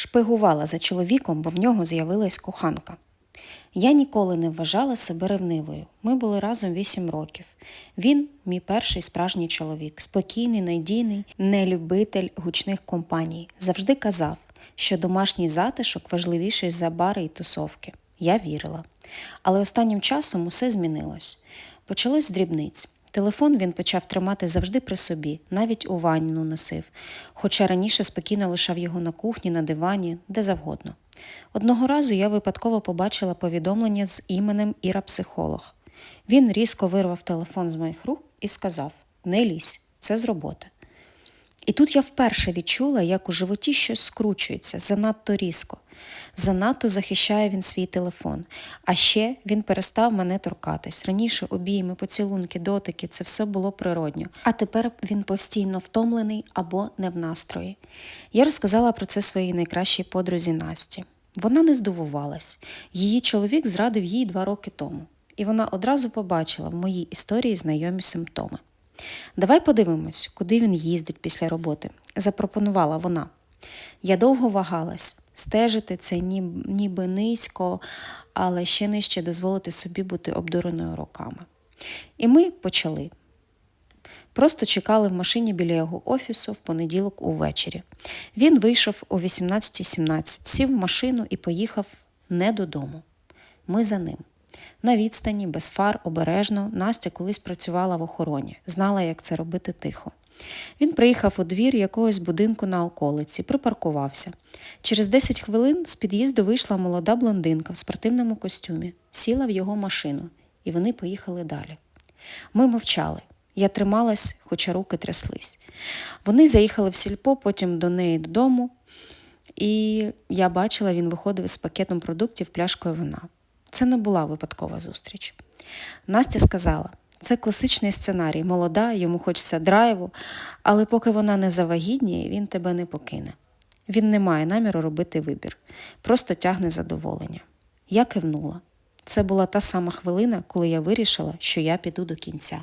шпигувала за чоловіком, бо в нього з'явилась коханка. Я ніколи не вважала себе ревнивою. Ми були разом вісім років. Він мій перший справжній чоловік, спокійний, надійний, не любитель гучних компаній. Завжди казав, що домашній затишок важливіший за бари і тусовки. Я вірила. Але останнім часом усе змінилось. Почалось з дрібниць. Телефон він почав тримати завжди при собі, навіть у ванну носив, хоча раніше спокійно лишав його на кухні, на дивані, де завгодно. Одного разу я випадково побачила повідомлення з іменем Іра Психолог. Він різко вирвав телефон з моїх рук і сказав: Не лізь, це з роботи. І тут я вперше відчула, як у животі щось скручується занадто різко. Занадто захищає він свій телефон. А ще він перестав мене торкатись. Раніше обійми, поцілунки, дотики це все було природньо. А тепер він постійно втомлений або не в настрої. Я розказала про це своїй найкращій подрузі Насті. Вона не здивувалась. Її чоловік зрадив їй два роки тому, і вона одразу побачила в моїй історії знайомі симптоми. Давай подивимось, куди він їздить після роботи, запропонувала вона. Я довго вагалась. Стежити це ніби низько, але ще нижче дозволити собі бути обдуреною роками. І ми почали. Просто чекали в машині біля його офісу в понеділок увечері. Він вийшов о 18.17, сів в машину і поїхав не додому. Ми за ним. На відстані, без фар, обережно, Настя колись працювала в охороні, знала, як це робити тихо. Він приїхав у двір якогось будинку на околиці, припаркувався. Через 10 хвилин з під'їзду вийшла молода блондинка в спортивному костюмі, сіла в його машину, і вони поїхали далі. Ми мовчали. Я трималась, хоча руки тряслись. Вони заїхали в сільпо, потім до неї додому, і я бачила, він виходив із пакетом продуктів пляшкою вина. Це не була випадкова зустріч. Настя сказала: це класичний сценарій, молода, йому хочеться драйву, але поки вона не завагітніє, він тебе не покине. Він не має наміру робити вибір, просто тягне задоволення. Я кивнула. Це була та сама хвилина, коли я вирішила, що я піду до кінця.